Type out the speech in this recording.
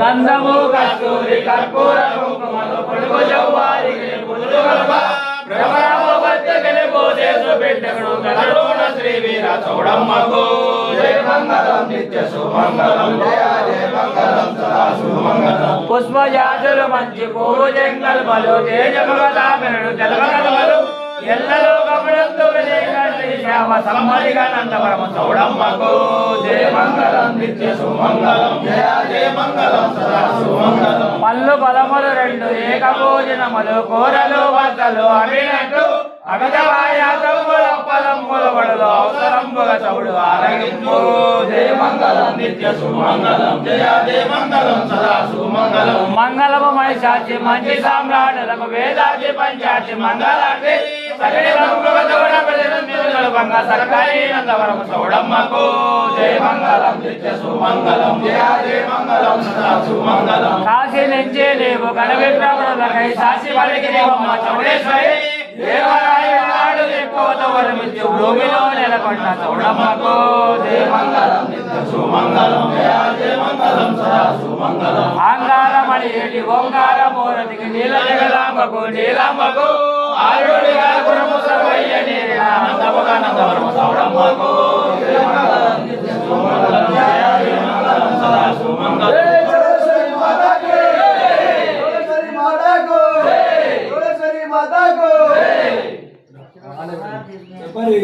గంధము కస్తూరి కర్పూర కుంకుమలు పొడుగు జవ్వారికి పుదులు కలప భ్రమరామ బద్దెకని పోదేశు బిడ్డకుడు గలడోన శ్రీ వీర చౌడమ్మకు. జయ మంగళం నిత్య శుభమంగళం జయ జయ మంగళం సదా శుభమంగళం పుష్పజాతులు మంచి పూజంగల్ బలు బలు తేజమగతామెను తెలవగలవలు పళ్ళు బలములు రెండు ఏక భోజనములు కూరలు వంటలు అవినట్టు అగజవాయ తమ్ముల చౌడు ఆరగింపు. జయ మంగళం నిత్య సుమంగళం జయ జయ మంగళం సదా సుమంగళం. మంగళము మంచి సామ్రాడులకు వేదాచి పంచాచి మంగళాన్ని బంగ సర్కారీ నందవరము చౌడమ్మకు జయ మంగళం నిత్య సుమంగళం జయ జయ మంగళం సదా సుమంగళం. కాశీ నుంచే లేవు గణ విగ్రహములకై సాసి పలికి దేవమ్మ చౌడేశ్వరి. దేవరాయ నాడు ఎక్కువతో వరమిచ్చు భూమిలో నెలకొండ చౌడమ్మకు జయ మంగళం నిత్య సుమంగళం జయ జయ మంగళం సదా సుమంగళం. ఆంగారమణి ఏటి ఓంకార మూరతికి నీల జగదాంబకు నీలాంబకు. ఆరుడిగా చెప్పండి.